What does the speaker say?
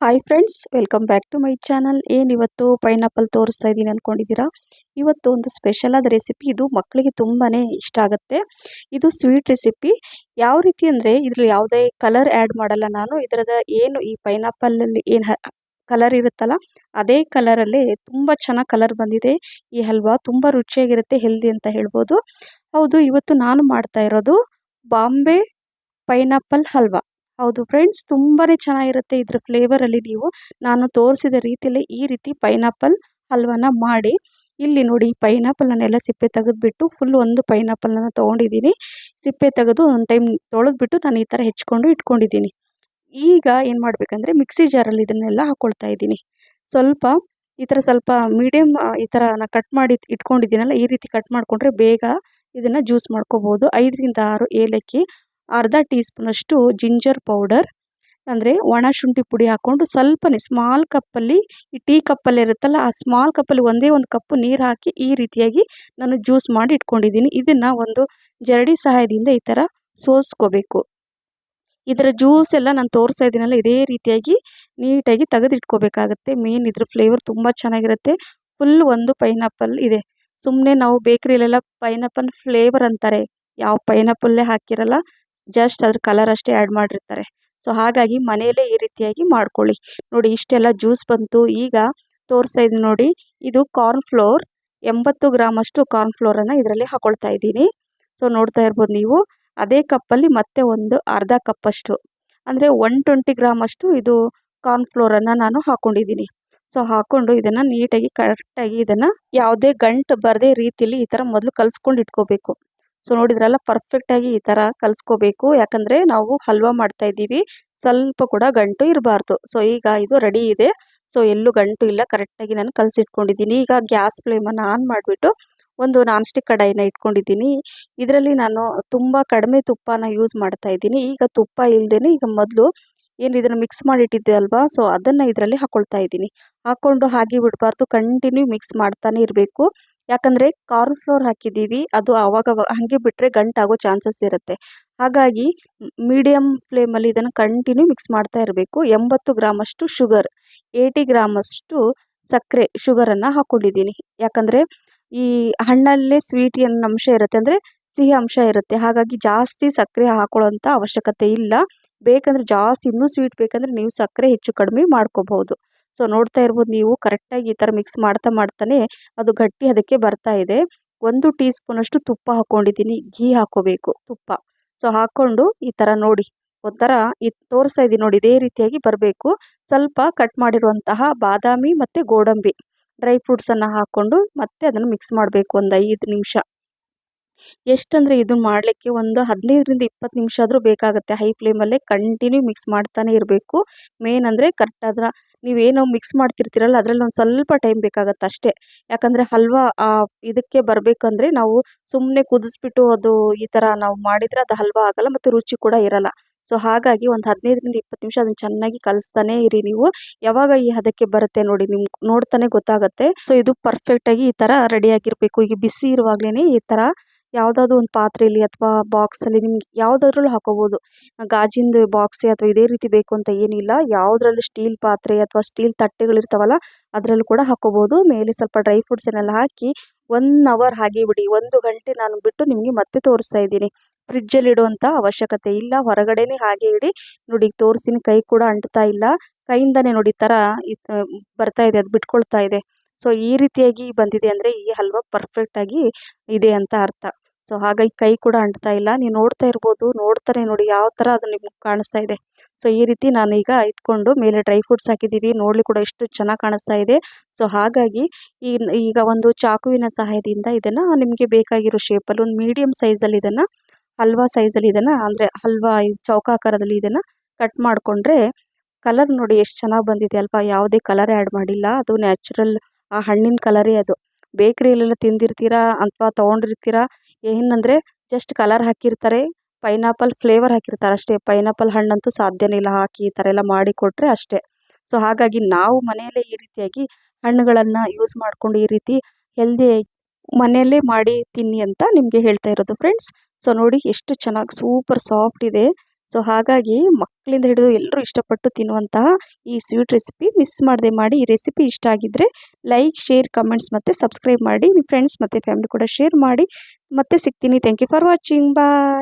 Hi friends welcome back to my channel ಏನು ಇವತ್ತು pineapple ತೋರಿಸ್ತಾ ಇದ್ದೀನಿ ಅಂದ್ಕೊಂಡಿದ್ದೀರಾ ಇವತ್ತು ಒಂದು ಸ್ಪೆಷಲ್ ಆದ ರೆಸಿಪಿ ಇದು ಮಕ್ಕಳಿಗೆ ತುಂಬಾ ಇಷ್ಟ ಆಗುತ್ತೆ. ಇದು ಸ್ವೀಟ್ ರೆಸಿಪಿ ಯಾವ ರೀತಿ ಅಂದರೆ ಇದ್ರಲ್ಲಿ ಯಾವುದೇ ಕಲರ್ ಆ್ಯಡ್ ಮಾಡಲ್ಲ ನಾನು. ಇದರದ ಏನು ಈ ಪೈನಾಪಲಲ್ಲಿ ಏನು ಕಲರ್ ಇರುತ್ತಲ್ಲ, ಅದೇ ಕಲರಲ್ಲೇ ತುಂಬ ಚೆನ್ನಾಗಿ ಕಲರ್ ಬಂದಿದೆ. ಈ ಹಲ್ವಾ ತುಂಬ ರುಚಿಯಾಗಿರುತ್ತೆ ಹೆಲ್ದಿ ಅಂತ ಹೇಳ್ಬೋದು. ಹೌದು, ಇವತ್ತು ನಾನು ಮಾಡ್ತಾ ಇರೋದು ಬಾಂಬೆ ಪೈನಾಪಲ್ ಹಲ್ವಾ. ಹೌದು ಫ್ರೆಂಡ್ಸ್ ತುಂಬಾ ಚೆನ್ನಾಗಿರುತ್ತೆ ಇದ್ರ ಫ್ಲೇವರಲ್ಲಿ ನೀವು ನಾನು ತೋರಿಸಿದ ರೀತಿಯಲ್ಲಿ ಈ ರೀತಿ ಪೈನಾಪಲ್ ಹಲ್ವನ ಮಾಡಿ, ಇಲ್ಲಿ ನೋಡಿ ಪೈನಾಪಲ್ನೆಲ್ಲ ಸಿಪ್ಪೆ ತೆಗೆದುಬಿಟ್ಟು ಫುಲ್ ಒಂದು ಪೈನಾಪಲ್ನ ತೊಗೊಂಡಿದ್ದೀನಿ. ಸಿಪ್ಪೆ ತೆಗೆದು ಒಂದು ಟೈಮ್ ತೊಳೆದ್ಬಿಟ್ಟು ನಾನು ಈ ಥರ ಹೆಚ್ಕೊಂಡು ಇಟ್ಕೊಂಡಿದ್ದೀನಿ. ಈಗ ಏನು ಮಾಡಬೇಕಂದ್ರೆ ಮಿಕ್ಸಿ ಜಾರಲ್ಲಿ ಇದನ್ನೆಲ್ಲ ಹಾಕ್ಕೊಳ್ತಾ ಇದ್ದೀನಿ. ಸ್ವಲ್ಪ ಈ ಥರ ಸ್ವಲ್ಪ ಮೀಡಿಯಮ್ ಈ ಥರ ನಾನು ಕಟ್ ಮಾಡಿ ಇಟ್ಕೊಂಡಿದ್ದೀನಲ್ಲ, ಈ ರೀತಿ ಕಟ್ ಮಾಡಿಕೊಂಡ್ರೆ ಬೇಗ ಇದನ್ನು ಜ್ಯೂಸ್ ಮಾಡ್ಕೋಬೋದು. ಐದರಿಂದ ಆರು ಏಲಕ್ಕಿ ಅರ್ಧ ಟೀ ಸ್ಪೂನಷ್ಟು ಜಿಂಜರ್ ಪೌಡರ್, ಅಂದರೆ ಒಣ ಶುಂಠಿ ಪುಡಿ ಹಾಕ್ಕೊಂಡು ಸ್ವಲ್ಪನೇ ಸ್ಮಾಲ್ ಕಪ್ಪಲ್ಲಿ ಈ ಟೀ ಕಪ್ಪಲ್ಲಿ ಇರುತ್ತಲ್ಲ, ಆ ಸ್ಮಾಲ್ ಕಪ್ಪಲ್ಲಿ ಒಂದೇ ಒಂದು ಕಪ್ಪು ನೀರು ಹಾಕಿ ಈ ರೀತಿಯಾಗಿ ನಾನು ಜ್ಯೂಸ್ ಮಾಡಿ ಇಟ್ಕೊಂಡಿದ್ದೀನಿ. ಇದನ್ನು ಒಂದು ಜರಡಿ ಸಹಾಯದಿಂದ ಈ ಥರ ಸೋಸ್ಕೋಬೇಕು. ಇದರ ಜ್ಯೂಸ್ ಎಲ್ಲ ನಾನು ತೋರಿಸ್ತಾ ಇದ್ದೀನಲ್ಲ, ಇದೇ ರೀತಿಯಾಗಿ ನೀಟಾಗಿ ತೆಗೆದಿಟ್ಕೋಬೇಕಾಗತ್ತೆ. ಮೇನ್ ಇದ್ರ ಫ್ಲೇವರ್ ತುಂಬ ಚೆನ್ನಾಗಿರುತ್ತೆ. ಫುಲ್ ಒಂದು ಪೈನಾಪಲ್ ಇದೆ. ಸುಮ್ಮನೆ ನಾವು ಬೇಕ್ರಿಲೆಲ್ಲ ಪೈನಾಪಲ್ ಫ್ಲೇವರ್ ಅಂತಾರೆ. ಯಾವ ಪೈನಾಪಲ್ಲೇ ಹಾಕಿರಲ್ಲ ಜಸ್ಟ್ ಅದ್ರ ಕಲರ್ ಅಷ್ಟೇ ಆ್ಯಡ್ ಮಾಡಿರ್ತಾರೆ. ಸೊ ಹಾಗಾಗಿ ಮನೆಯಲ್ಲೇ ಈ ರೀತಿಯಾಗಿ ಮಾಡ್ಕೊಳ್ಳಿ. ನೋಡಿ, ಇಷ್ಟೆಲ್ಲ ಜ್ಯೂಸ್ ಬಂತು. ಈಗ ತೋರಿಸ್ತಾ ಇದ್ದೀನಿ ನೋಡಿ, ಇದು ಕಾರ್ನ್ ಫ್ಲೋರ್ ಎಂಬತ್ತು ಗ್ರಾಮ್ ಅಷ್ಟು ಕಾರ್ನ್ ಫ್ಲೋರನ್ನು ಇದರಲ್ಲಿ ಹಾಕೊಳ್ತಾ ಇದ್ದೀನಿ. ಸೊ ನೋಡ್ತಾ ಇರ್ಬೋದು ನೀವು, ಅದೇ ಕಪ್ಪಲ್ಲಿ ಮತ್ತೆ ಒಂದು ಅರ್ಧ ಕಪ್ಪಷ್ಟು, ಅಂದರೆ ಒನ್ ಟ್ವೆಂಟಿ ಗ್ರಾಮ್ ಅಷ್ಟು ಇದು ಕಾರ್ನ್ ಫ್ಲೋರನ್ನು ನಾನು ಹಾಕೊಂಡಿದ್ದೀನಿ. ಸೊ ಹಾಕೊಂಡು ಇದನ್ನು ನೀಟಾಗಿ ಕರೆಕ್ಟಾಗಿ ಇದನ್ನು ಯಾವುದೇ ಗಂಟು ಬರದೇ ರೀತಿಯಲ್ಲಿ ಈ ಥರ ಮೊದಲು ಕಲಿಸ್ಕೊಂಡು ಇಟ್ಕೋಬೇಕು. ಸೊ ನೋಡಿದ್ರಲ್ಲ ಪರ್ಫೆಕ್ಟಾಗಿ ಈ ಥರ ಕಲಿಸ್ಕೋಬೇಕು. ಯಾಕಂದರೆ ನಾವು ಹಲ್ವಾ ಮಾಡ್ತಾ ಇದ್ದೀವಿ. ಸ್ವಲ್ಪ ಕೂಡ ಗಂಟು ಇರಬಾರ್ದು. ಸೊ ಈಗ ಇದು ರೆಡಿ ಇದೆ. ಸೊ ಎಲ್ಲೂ ಗಂಟು ಇಲ್ಲ. ಕರೆಕ್ಟಾಗಿ ನಾನು ಕಲಸಿಟ್ಕೊಂಡಿದ್ದೀನಿ. ಈಗ ಗ್ಯಾಸ್ ಫ್ಲೇಮನ್ನು ಆನ್ ಮಾಡಿಬಿಟ್ಟು ಒಂದು ನಾನ್ ಸ್ಟಿಕ್ ಕಡಾಯಿನ ಇಟ್ಕೊಂಡಿದ್ದೀನಿ. ಇದರಲ್ಲಿ ನಾನು ತುಂಬ ಕಡಿಮೆ ತುಪ್ಪನ ಯೂಸ್ ಮಾಡ್ತಾ ಇದ್ದೀನಿ. ಈಗ ತುಪ್ಪ ಇಲ್ಲದೇ ಈಗ ಮೊದಲು ಏನು ಇದನ್ನು ಮಿಕ್ಸ್ ಮಾಡಿಟ್ಟಿದ್ದೆ ಅಲ್ವಾ? ಸೊ ಅದನ್ನು ಇದರಲ್ಲಿ ಹಾಕ್ಕೊಳ್ತಾ ಇದ್ದೀನಿ. ಹಾಕ್ಕೊಂಡು ಹಾಗೆ ಬಿಡಬಾರ್ದು. ಕಂಟಿನ್ಯೂ ಮಿಕ್ಸ್ ಮಾಡ್ತಾನೆ ಇರಬೇಕು. ಯಾಕಂದರೆ ಕಾರ್ನ್ ಫ್ಲೋರ್ ಹಾಕಿದ್ದೀವಿ, ಅದು ಆವಾಗ ಹಾಗೆ ಬಿಟ್ಟರೆ ಗಂಟಾಗೋ ಚಾನ್ಸಸ್ ಇರುತ್ತೆ. ಹಾಗಾಗಿ ಮೀಡಿಯಮ್ ಫ್ಲೇಮಲ್ಲಿ ಇದನ್ನು ಕಂಟಿನ್ಯೂ ಮಿಕ್ಸ್ ಮಾಡ್ತಾ ಇರಬೇಕು. ಎಂಬತ್ತು ಗ್ರಾಮಷ್ಟು ಶುಗರ್, ಏಯ್ಟಿ ಗ್ರಾಮಷ್ಟು ಸಕ್ಕರೆ ಶುಗರನ್ನು ಹಾಕ್ಕೊಂಡಿದ್ದೀನಿ ಯಾಕಂದರೆ ಈ ಹಣ್ಣಲ್ಲೇ ಸ್ವೀಟ್ ಅಂಶ ಇರುತ್ತೆ ಅಂದರೆ ಸಿಹಿ ಅಂಶ ಇರುತ್ತೆ. ಹಾಗಾಗಿ ಜಾಸ್ತಿ ಸಕ್ಕರೆ ಹಾಕೊಳ್ಳೋಂಥ ಅವಶ್ಯಕತೆ ಇಲ್ಲ. ಬೇಕಂದರೆ ಜಾಸ್ತಿ ಇನ್ನೂ ಸ್ವೀಟ್ ಬೇಕಂದರೆ ನೀವು ಸಕ್ಕರೆ ಹೆಚ್ಚು ಕಡಿಮೆ ಮಾಡ್ಕೋಬಹುದು. ಸೊ ನೋಡ್ತಾ ಇರ್ಬೋದು ನೀವು ಕರೆಕ್ಟಾಗಿ ಈ ಥರ ಮಿಕ್ಸ್ ಮಾಡ್ತಾ ಮಾಡ್ತಾನೆ ಅದು ಗಟ್ಟಿ ಅದಕ್ಕೆ ಬರ್ತಾ ಇದೆ. ಒಂದು ಟೀ ಸ್ಪೂನಷ್ಟು ತುಪ್ಪ ಹಾಕ್ಕೊಂಡಿದ್ದೀನಿ ಘೀ ಹಾಕೋಬೇಕು, ತುಪ್ಪ. ಸೊ ಹಾಕ್ಕೊಂಡು ಈ ಥರ ನೋಡಿ. ಒಂಥರ ಈ ತೋರಿಸ್ತಾ ಇದ್ದೀನಿ ನೋಡಿ, ಇದೇ ರೀತಿಯಾಗಿ ಬರಬೇಕು. ಸ್ವಲ್ಪ ಕಟ್ ಮಾಡಿರುವಂತಹ ಬಾದಾಮಿ ಮತ್ತು ಗೋಡಂಬಿ ಡ್ರೈ ಫ್ರೂಟ್ಸನ್ನು ಹಾಕ್ಕೊಂಡು ಮತ್ತೆ ಅದನ್ನು ಮಿಕ್ಸ್ ಮಾಡಬೇಕು ಒಂದು ಐದು ನಿಮಿಷ. ಎಷ್ಟಂದರೆ ಇದು ಮಾಡಲಿಕ್ಕೆ ಒಂದು ಹದಿನೈದರಿಂದ ಇಪ್ಪತ್ತು ನಿಮಿಷ ಆದರೂ ಬೇಕಾಗುತ್ತೆ. ಹೈ ಫ್ಲೇಮಲ್ಲೇ ಕಂಟಿನ್ಯೂ ಮಿಕ್ಸ್ ಮಾಡ್ತಾನೆ ಇರಬೇಕು. ಮೇನ್ ಅಂದರೆ ಕರೆಕ್ಟ್ ಅದರ ನೀವೇನೋ ಮಿಕ್ಸ್ ಮಾಡ್ತಿರ್ತೀರಲ್ಲ, ಅದರಲ್ಲಿ ಒಂದು ಸ್ವಲ್ಪ ಟೈಮ್ ಬೇಕಾಗತ್ತೆ ಅಷ್ಟೇ. ಯಾಕಂದರೆ ಹಲ್ವಾ ಇದಕ್ಕೆ ಬರಬೇಕಂದ್ರೆ ನಾವು ಸುಮ್ಮನೆ ಕುದಿಸ್ಬಿಟ್ಟು ಅದು ಈ ಥರ ನಾವು ಮಾಡಿದರೆ ಅದು ಹಲ್ವಾ ಆಗಲ್ಲ ಮತ್ತು ರುಚಿ ಕೂಡ ಇರಲ್ಲ. ಸೊ ಹಾಗಾಗಿ ಒಂದು ಹದಿನೈದರಿಂದ ಇಪ್ಪತ್ತು ನಿಮಿಷ ಅದನ್ನು ಚೆನ್ನಾಗಿ ಕಲಿಸ್ತಾನೆ ಇರಿ ನೀವು. ಯಾವಾಗ ಈ ಹದಕ್ಕೆ ಬರುತ್ತೆ ನೋಡಿ ನಿಮ್ಗೆ ನೋಡ್ತಾನೆ ಗೊತ್ತಾಗುತ್ತೆ. ಸೊ ಇದು ಪರ್ಫೆಕ್ಟಾಗಿ ಈ ಥರ ರೆಡಿಯಾಗಿರಬೇಕು ಈಗ ಬಿಸಿ ಇರುವಾಗಲೇ ಈ ಥರ ಯಾವುದಾದ್ರು ಒಂದು ಪಾತ್ರೆಯಲ್ಲಿ ಅಥವಾ ಬಾಕ್ಸಲ್ಲಿ ನಿಮ್ಗೆ ಯಾವುದಾದ್ರಲ್ಲೂ ಹಾಕೋಬೋದು. ಗಾಜಿಂದು ಬಾಕ್ಸೆ ಅಥವಾ ಇದೇ ರೀತಿ ಬೇಕು ಅಂತ ಏನಿಲ್ಲ. ಯಾವುದ್ರಲ್ಲೂ ಸ್ಟೀಲ್ ಪಾತ್ರೆ ಅಥವಾ ಸ್ಟೀಲ್ ತಟ್ಟೆಗಳಿರ್ತಾವಲ್ಲ ಅದರಲ್ಲೂ ಕೂಡ ಹಾಕೋಬೋದು. ಮೇಲೆ ಸ್ವಲ್ಪ ಡ್ರೈ ಫ್ರೂಟ್ಸನ್ನೆಲ್ಲ ಹಾಕಿ ಒನ್ ಅವರ್ ಹಾಗೆ ಬಿಡಿ. ಒಂದು ಗಂಟೆ ನಾನು ಬಿಟ್ಟು ನಿಮಗೆ ಮತ್ತೆ ತೋರಿಸ್ತಾ ಇದ್ದೀನಿ. ಫ್ರಿಜ್ಜಲ್ಲಿ ಇಡುವಂಥ ಅವಶ್ಯಕತೆ ಇಲ್ಲ. ಹೊರಗಡೆನೇ ಹಾಗೆ ಇಡಿ. ನೋಡಿ, ತೋರಿಸಿನ ಕೈ ಕೂಡ ಅಂಟ್ತಾ ಇಲ್ಲ. ಕೈಯಿಂದನೇ ನೋಡಿ ಥರ ಬರ್ತಾ ಇದೆ. ಅದು ಬಿಟ್ಕೊಳ್ತಾ ಇದೆ. ಸೊ, ಈ ರೀತಿಯಾಗಿ ಬಂದಿದೆ ಅಂದರೆ ಈ ಹಲ್ವಾ ಪರ್ಫೆಕ್ಟಾಗಿ ಇದೆ ಅಂತ ಅರ್ಥ. ಸೊ, ಹಾಗಾಗಿ ಕೈ ಕೂಡ ಅಂಟ್ತಾ ಇಲ್ಲ. ನೀವು ನೋಡ್ತಾ ಇರ್ಬೋದು. ನೋಡ್ತಾನೆ ನೋಡಿ ಯಾವ ಥರ ಅದು ನಿಮ್ಗೆ ಕಾಣಿಸ್ತಾ ಇದೆ. ಸೊ, ಈ ರೀತಿ ನಾನು ಈಗ ಇಟ್ಕೊಂಡು ಮೇಲೆ ಡ್ರೈ ಫ್ರೂಟ್ಸ್ ಹಾಕಿದ್ದೀವಿ ನೋಡ್ಲಿಕ್ಕೆ ಕೂಡ ಎಷ್ಟು ಚೆನ್ನಾಗಿ ಕಾಣಿಸ್ತಾ ಇದೆ. ಸೊ, ಹಾಗಾಗಿ ಈ ಈಗ ಒಂದು ಚಾಕುವಿನ ಸಹಾಯದಿಂದ ಇದನ್ನು ನಿಮಗೆ ಬೇಕಾಗಿರೋ ಶೇಪಲ್ಲಿ ಒಂದು ಮೀಡಿಯಮ್ ಸೈಜಲ್ಲಿ ಇದನ್ನು, ಹಲ್ವಾ ಸೈಜಲ್ಲಿ ಇದನ್ನು, ಅಂದರೆ ಹಲ್ವಾ ಚೌಕಾಕಾರದಲ್ಲಿ ಇದನ್ನು ಕಟ್ ಮಾಡಿಕೊಂಡ್ರೆ ಕಲರ್ ನೋಡಿ ಎಷ್ಟು ಚೆನ್ನಾಗಿ ಬಂದಿದೆ ಅಲ್ವಾ? ಯಾವುದೇ ಕಲರ್ ಆ್ಯಡ್ ಮಾಡಿಲ್ಲ. ಅದು ನ್ಯಾಚುರಲ್ ಆ ಹಣ್ಣಿನ ಕಲರೇ ಅದು. ಬೇಕ್ರಿಯಲ್ಲೆಲ್ಲ ತಿಂದಿರ್ತೀರಾ ಅಥವಾ ತೊಗೊಂಡಿರ್ತೀರಾ? ಏನಂದರೆ ಜಸ್ಟ್ ಕಲರ್ ಹಾಕಿರ್ತಾರೆ. ಪೈನಾಪಲ್ ಫ್ಲೇವರ್ ಹಾಕಿರ್ತಾರೆ ಅಷ್ಟೇ. ಪೈನಾಪಲ್ ಹಣ್ಣಂತೂ ಸಾಧ್ಯನೇ ಇಲ್ಲ ಹಾಕಿ ಈ ಥರ ಎಲ್ಲ ಮಾಡಿ ಕೊಟ್ಟರೆ ಅಷ್ಟೇ. ಸೊ ಹಾಗಾಗಿ ನಾವು ಮನೆಯಲ್ಲೇ ಈ ರೀತಿಯಾಗಿ ಹಣ್ಣುಗಳನ್ನು ಯೂಸ್ ಮಾಡಿಕೊಂಡು ಈ ರೀತಿ ಹೆಲ್ದಿ ಮನೆಯಲ್ಲೇ ಮಾಡಿ ತಿನ್ನಿ ಅಂತ ನಿಮಗೆ ಹೇಳ್ತಾ ಇರೋದು ಫ್ರೆಂಡ್ಸ್ ಸೊ ನೋಡಿ ಎಷ್ಟು ಚೆನ್ನಾಗಿ ಸೂಪರ್ ಸಾಫ್ಟ್ ಇದೆ. ಸೊ ಹಾಗಾಗಿ ಮಕ್ಕಳಿಂದ ಹಿಡಿದು ಎಲ್ಲರೂ ಇಷ್ಟಪಟ್ಟು ತಿನ್ನುವಂತಹ ಈ ಸ್ವೀಟ್ ರೆಸಿಪಿ ಮಿಸ್ ಮಾಡದೆ ಮಾಡಿ, ಈ ರೆಸಿಪಿ ಇಷ್ಟ ಆಗಿದ್ದರೆ ಲೈಕ್ ಶೇರ್ ಕಮೆಂಟ್ಸ್ ಮತ್ತು ಸಬ್ಸ್ಕ್ರೈಬ್ ಮಾಡಿ, ನಿಮ್ಮ ಫ್ರೆಂಡ್ಸ್ ಮತ್ತು ಫ್ಯಾಮಿಲಿ ಕೂಡ ಶೇರ್ ಮಾಡಿ. ಮತ್ತೆ ಸಿಗ್ತೀನಿ. Thank you for watching bye